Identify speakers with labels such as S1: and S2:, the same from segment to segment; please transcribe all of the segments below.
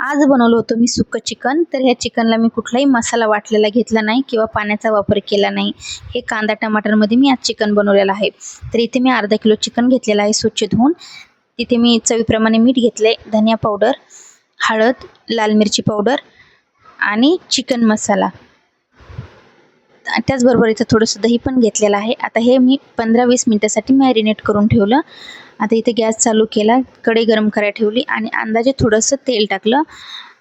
S1: आज बनवलं होतं मी सुक्कं चिकन. तर ह्या चिकनला मी कुठलाही मसाला वाटलेला घेतला नाही किंवा पाण्याचा वापर केला नाही. हे कांदा टमाटरमध्ये मी आज चिकन बनवलेलं आहे. तर इथे मी अर्धा किलो चिकन घेतलेलं आहे स्वच्छ धुवून. तिथे मी चवीप्रमाणे मीठ घेतलं आहे धनिया पावडर हळद लाल मिरची पावडर आणि चिकन मसाला. त्याचबरोबर इथं थोडंसं दही पण घेतलेलं आहे. आता हे मी पंधरा वीस मिनटासाठी मॅरिनेट करून ठेवलं. आता इथे गॅस चालू केला कढई गरम करायला ठेवली आणि अंदाजे थोडंसं तेल टाकलं.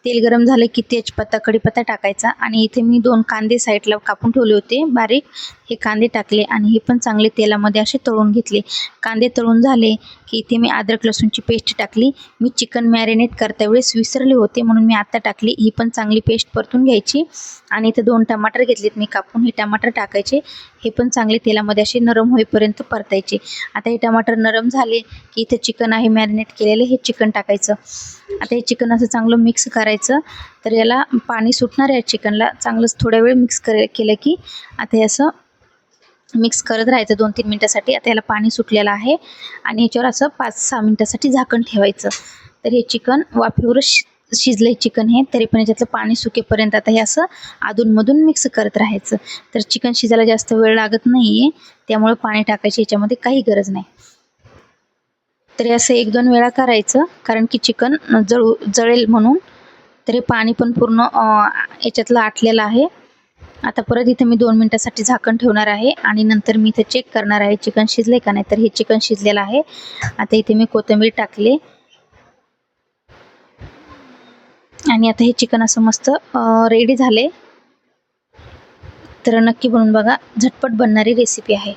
S1: तेल गरम झालं की तेजपत्ता कढीपत्ता टाकायचा आणि इथे मी दोन कांदे साईडला कापून ठेवले होते बारीक. हे कांदे टाकले आणि हे पण चांगले तेलामध्ये असे तळून घेतले. कांदे तळून झाले की इथे मी अद्रक लसूणची पेस्ट टाकली. मी चिकन मॅरिनेट करता वेळेस विसरले होते म्हणून मी आत्ता टाकली. ही पण चांगली पेस्ट परतून घ्यायची आणि इथे दोन टमाटर घेतलेत मी कापून. हे टमाटर टाकायचे. हे पण चांगले तेलामध्ये असे नरम होईपर्यंत परतायचे. आता हे टमाटर नरम झाले की इथे चिकन आहे मॅरिनेट केलेलं हे चिकन टाकायचं. आता हे चिकन असं चांगलं मिक्स करायचं. तर याला पाणी सुटणार आहे चिकनला चांगलंच थोड्या वेळ मिक्स कर केलं की आता हे असं मिक्स करत राहायचं दोन तीन मिनटासाठी. आता याला पाणी सुटलेलं आहे आणि याच्यावर असं पाच सहा मिनटासाठी झाकण ठेवायचं. तर हे चिकन वाफेवरच शि शिजलं चिकन हे. तरी पण याच्यातलं पाणी सुकेपर्यंत आता हे असं अधूनमधून मिक्स करत राहायचं. तर चिकन शिजायला जास्त वेळ लागत नाही आहे त्यामुळे पाणी टाकायची याच्यामध्ये काही गरज नाही. तरी असं एक दोन वेळा करायचं कारण की चिकन जळू जळेल म्हणून. तरी पाणी पण पूर्ण याच्यातलं आटलेलं आहे. आता परत इथे मी दोन मिनटासाठी झाकण ठेवणार आहे आणि नंतर मी इथे चेक करणार आहे चिकन शिजले का नाही तर हे चिकन शिजलेलं आहे. आता इथे मी कोथिंबीर टाकले. आणि आता हे चिकन असं मस्त रेडी झाले. तर नक्की बनवून बघा. झटपट बनणारी रेसिपी आहे.